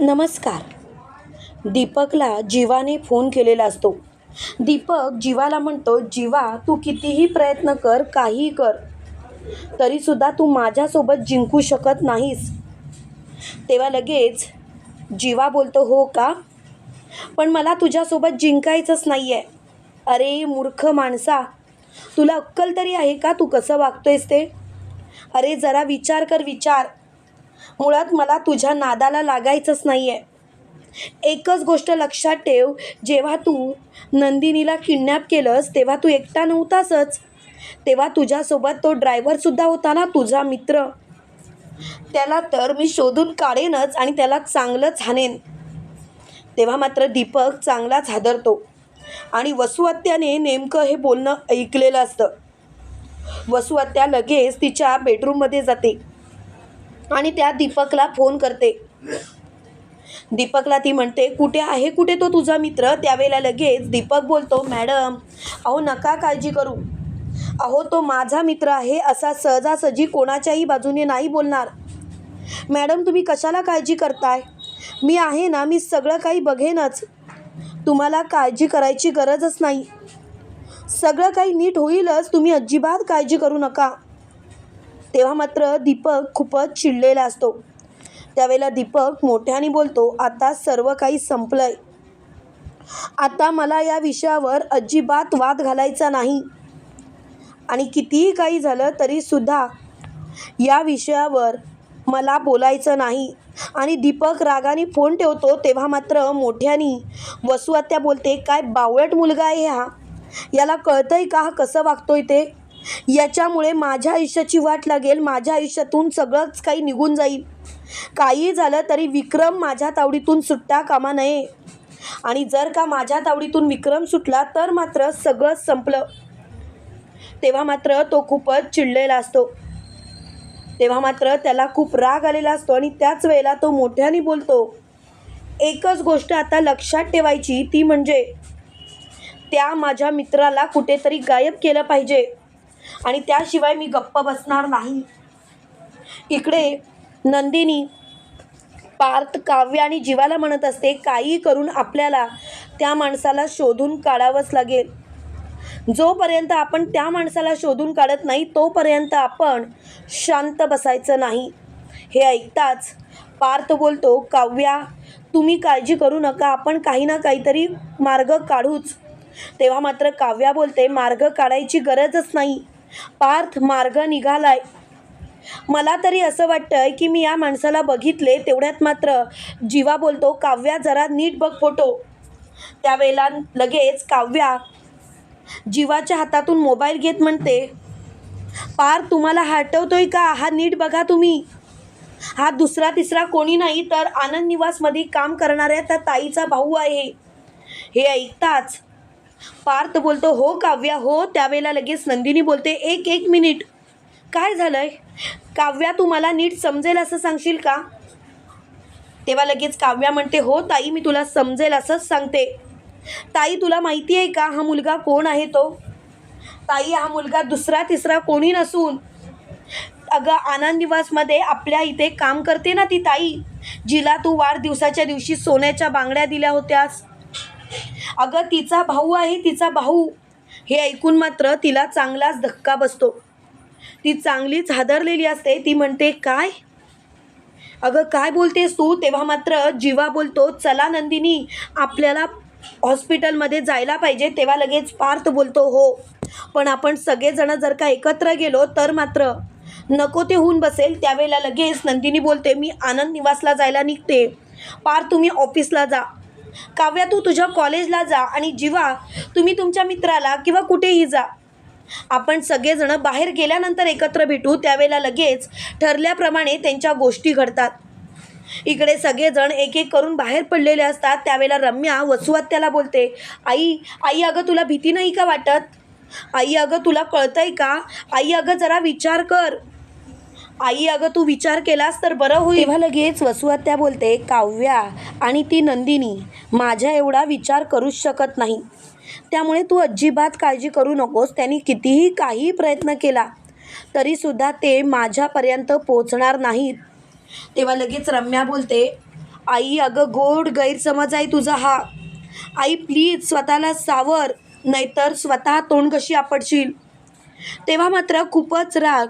नमस्कार. दीपकला जीवाने फोन केलेला असतो. दीपक जीवाला म्हणतो जीवा तू कितीही प्रयत्न कर काहीही कर. तरीसुद्धा तू माझ्यासोबत जिंकू शकत नाहीस. तेव्हा लगेच जीवा बोलतो हो का? पण मला तुझ्यासोबत जिंकायचंच नाही आहे अरे मूर्ख माणसा तुला अक्कल तरी आहे का? तू कसं वागतोयस ते? अरे जरा विचार कर विचार. मुळात मला तुझ्या नादाला लागायचंच नाही आहे एकच गोष्ट लक्षात ठेव जेव्हा तू नंदिनीला किडनॅप केलंस तेव्हा तू एकटा नव्हतासच. तेव्हा तुझ्यासोबत तो ड्रायव्हरसुद्धा होता ना तुझा मित्र. त्याला तर मी शोधून काढेनच आणि त्याला चांगलंच हाणेन तेव्हा मात्र दीपक चांगलाच हादरतो आणि वसुहत्याने नेमकं हे बोलणं ऐकलेलं असतं. वसुहत्या लगेच तिच्या बेडरूममध्ये जाते. आणि त्या दीपकला फोन करते. दीपकला ती म्हणते कुठे आहे? कुठे तो तुझा मित्र? त्यावेळेला लगेच दीपक बोलतो मॅडम अहो नका काळजी करू. अहो तो माझा मित्र आहे असा सहजासहजी कोणाच्याही बाजूने नाही बोलणार. मॅडम तुम्ही कशाला काळजी करताय? मी आहे ना मी सगळं काही बघेनच. तुम्हाला काळजी करायची गरजच नाही. सगळं काही नीट होईलच तुम्ही अजिबात काळजी करू नका. तेव्हा मात्र दीपक खूपच चिडलेला असतो. त्यावेळेला दीपक मोठ्याने बोलतो आता सर्व काही संपलंय. आता मला या विषयावर अजिबात वाद घालायचा नाही. आणि कितीही काही झालं तरीसुद्धा या विषयावर मला बोलायचं नाही. आणि दीपक रागाने फोन ठेवतो तेव्हा मात्र मोठ्यानी वसुआत्या बोलते काय बावळट मुलगा आहे हा? याला कळतंय का? हा कसं वागतोय ते? याच्यामुळे माझ्या आयुष्याची वाट लागेल माझ्या आयुष्यातून सगळंच काही निघून जाईल. काही झालं तरी विक्रम माझ्या तावडीतून सुटता कामा नये. आणि जर का माझ्या तावडीतून विक्रम सुटला तर मात्र सगळंच संपलं. तेव्हा मात्र तो खूपच चिडलेला असतो. तेव्हा मात्र त्याला खूप राग आलेला असतो आणि त्याच वेळेला तो मोठ्याने बोलतो एकच गोष्ट आता लक्षात ठेवायची ती म्हणजे त्या माझ्या मित्राला कुठेतरी गायब केलं पाहिजे. आणि त्याशिवाय मी गप्प बसणार नाही. इकडे नंदिनी पार्थ काव्य आणि जीवाला म्हणत असते काही करून आपल्याला त्या माणसाला शोधून काढावंच लागेल. जोपर्यंत आपण त्या माणसाला शोधून काढत नाही तोपर्यंत आपण शांत बसायचं नाही. हे ऐकताच पार्थ बोलतो काव्या तुम्ही काळजी करू नका आपण काही ना काहीतरी मार्ग काढूच. तेव्हा मात्र काव्या बोलते मार्ग काढायची गरजच नाही. पार्थ मार्ग निघालाय. मला तरी असं वाटतंय की मी या माणसाला बघितले तेवढ्यात मात्र जीवा बोलतो काव्या जरा नीट बघ फोटो. त्यावेळेला लगेच काव्या जीवाच्या हातातून मोबाईल घेत म्हणते पार तुम्हाला हटवतोय का? हा नीट बघा तुम्ही. हा दुसरा तिसरा कोणी नाही तर आनंद निवासमध्ये काम करणाऱ्या त्या ताईचा भाऊ आहे. हे ऐकताच पार्थ बोलतो हो काव्या हो. त्यावेळेला लगेच नंदिनी बोलते एक एक मिनिट. काय झालंय? काव्या तू मला नीट समजेल असं सांगशील का? तेव्हा लगेच काव्या म्हणते हो ताई मी तुला समजेल असंच सांगते. ताई तुला माहिती आहे का हा मुलगा कोण आहे तो? ताई हा मुलगा दुसरा तिसरा कोणी नसून. अगं आनंद निवासमध्ये आपल्या इथे काम करते ना ती ताई जिला तू वाढदिवसाच्या दिवशी सोन्याच्या बांगड्या दिल्या होत्यास. अगं तिचा भाऊ आहे तिचा भाऊ. हे ऐकून मात्र तिला चांगलाच धक्का बसतो. ती चांगलीच हादरलेली असते ती म्हणते काय? अगं काय बोलतेस तू? तेव्हा मात्र जीवा बोलतो चला नंदिनी आपल्याला हॉस्पिटलमध्ये जायला पाहिजे. तेव्हा लगेच पार्थ बोलतो हो. पण आपण सगळेजणं जर का एकत्र गेलो तर मात्र नको ते होऊन बसेल. त्यावेळेला लगेच नंदिनी बोलते मी आनंद निवासला जायला निघते. पार तुम्ही ऑफिसला जा. काव्या तू तुझ्या कॉलेजला जा आणि जीवा तुम्ही तुमच्या मित्राला किंवा कुठेही जा. आपण सगळेजणं बाहेर गेल्यानंतर एकत्र भेटू त्यावेळेला लगेच ठरल्याप्रमाणे त्यांच्या गोष्टी घडतात. इकडे सगळेजण एक एक करून बाहेर पडलेले असतात त्यावेळेला रम्या वसुहत्याला बोलते आई आई अगं तुला भीती नाही का वाटत? आई अगं तुला कळतंय का? आई अगं जरा विचार कर. आई अगं तू विचार केलास तर बरं होईल. तेव्हा लगेच वसुहत्या बोलते काव्या आणि ती नंदिनी माझ्या एवढा विचार करूच शकत नाही. त्यामुळे तू अजिबात काळजी करू नकोस. त्यांनी कितीही काही प्रयत्न केला तरीसुद्धा ते माझ्यापर्यंत पोचणार नाहीत. तेव्हा लगेच रम्या बोलते आई अगं गोड गैरसमज आहे तुझा हा. आई प्लीज स्वतःला सावर नाहीतर स्वतः तोंड कशी आपटशील? तेव्हा मात्र खूपच राग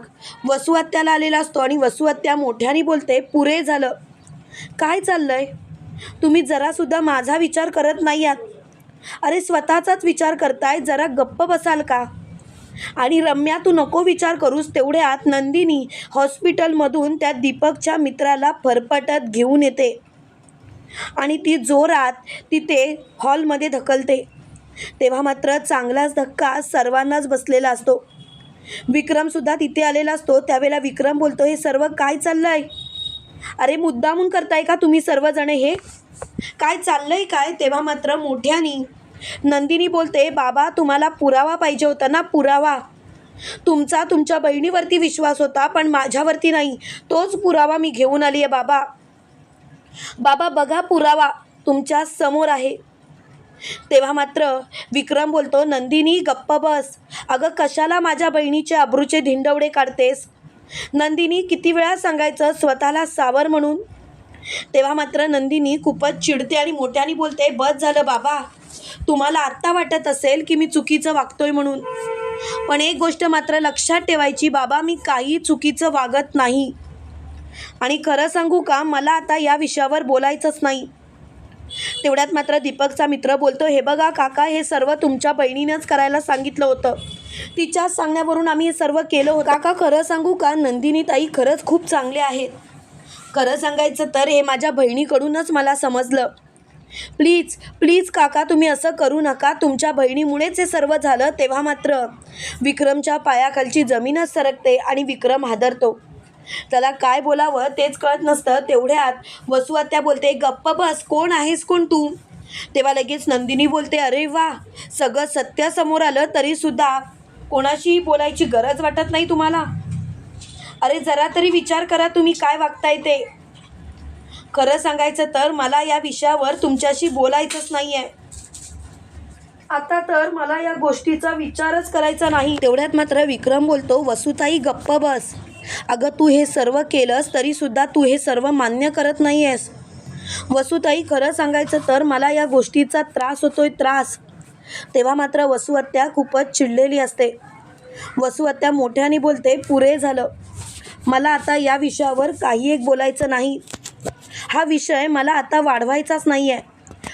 वसुहत्याला आलेला असतो आणि वसुहत्या मोठ्याने बोलते पुरे झालं. काय चाललंय? तुम्ही जरासुद्धा माझा विचार करत नाही आहात. अरे स्वतःचाच विचार करताय जरा गप्प बसाल का? आणि रम्या तू नको विचार करूस तेवढ्यात नंदिनी हॉस्पिटलमधून त्या दीपकच्या मित्राला फरफटत घेऊन येते. आणि ती जोरात तिथे हॉलमध्ये ढकलते. तेव्हा मात्र चांगलाच धक्का सर्वांनाच बसलेला असतो. विक्रमसुद्धा तिथे आलेला असतो. त्यावेळेला विक्रम बोलतो हे सर्व काय चाललंय? अरे मुद्दामून करताय का तुम्ही सर्वजण हे? काय चाललंय काय? तेव्हा मात्र मोठ्यानी. नंदिनी बोलते बाबा तुम्हाला पुरावा पाहिजे होता ना पुरावा. तुमचा तुमच्या बहिणीवरती विश्वास होता पण माझ्यावरती नाही. तोच पुरावा मी घेऊन आली आहे बाबा. बाबा बघा पुरावा तुमच्यासमोर आहे. तेव्हा मात्र विक्रम बोलतो नंदिनी गप्प बस. अगं कशाला माझ्या बहिणीचे अब्रूचे धिंडवडे काढतेस? नंदिनी किती वेळा सांगायचं स्वतःला सावर म्हणून? तेव्हा मात्र नंदिनी खूपच चिडते आणि मोठ्याने बोलते बस झालं बाबा. तुम्हाला आत्ता वाटत असेल की मी चुकीचं वागतोय म्हणून. पण एक गोष्ट मात्र लक्षात ठेवायची बाबा मी काही चुकीचं वागत नाही. आणि खरं सांगू का मला आता या विषयावर बोलायचंच नाही. तेवढ्यात मात्र दीपकचा मित्र बोलतो हे बघा काका हे सर्व तुमच्या बहिणीनंच करायला सांगितलं होतं. तिच्याच सांगण्यावरून आम्ही हे सर्व केलं होतं. काका खरं सांगू का? नंदिनी ताई खरंच खूप चांगले आहेत. खरं सांगायचं तर हे माझ्या बहिणीकडूनच मला समजलं. प्लीज प्लीज काका तुम्ही असं करू नका. तुमच्या बहिणीमुळेच हे सर्व झालं तेव्हा मात्र विक्रमच्या पायाखालची जमीनच सरकते आणि विक्रम हादरतो. त्याला काय बोलावं तेच कळत नसतं. तेवढ्यात वसुआत्या बोलते गप्प बस कोण आहेस कोण तू? तेव्हा लगेच नंदिनी बोलते अरे वा सगळं सत्य समोर आलं तरीसुद्धा कोणाशीही बोलायची गरज वाटत नाही तुम्हाला. अरे जरा तरी विचार करा तुम्ही काय वागताय ते. खरं सांगायचं तर मला या विषयावर तुमच्याशी बोलायचंच नाही आहे आता तर मला या गोष्टीचा विचारच करायचा नाही. तेवढ्यात मात्र विक्रम बोलतो वसुताई गप्प बस. अगं तू हे सर्व केलंस तरीसुद्धा तू हे सर्व मान्य करत नाही आहेस वसुताई खरं सांगायचं तर मला या गोष्टीचा त्रास होतोय त्रास. तेव्हा मात्र वसुहत्या खूपच चिडलेली असते. वसुहत्या मोठ्याने बोलते पुरे झालं. मला आता या विषयावर काही एक बोलायचं नाही. हा विषय मला आता वाढवायचाच नाही आहे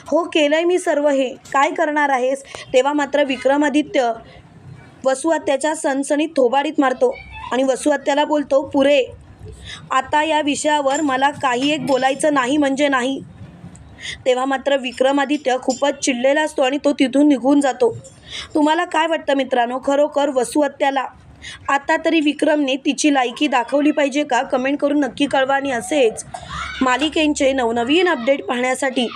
हो केलं आहे मी सर्व हे. काय करणार आहेस? तेव्हा मात्र विक्रमादित्य वसुहत्याच्या सणसणीत थोबाडीत मारतो. आणि वसुहत्याला बोलतो पुरे आता या विषयावर मला काही एक बोलायचं नाही म्हणजे नाही. तेव्हा मात्र विक्रमादित्य खूपच चिडलेला असतो आणि तो तिथून निघून जातो. तुम्हाला काय वाटतं मित्रांनो खरोखर वसुहत्याला आता तरी विक्रमने तिची लायकी दाखवली पाहिजे का? कमेंट करून नक्की कळवा आणि असेच मालिकेंचे नवनवीन अपडेट पाहण्यासाठी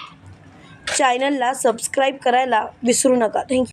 चॅनलला सबस्क्राईब करायला विसरू नका. थँक्यू.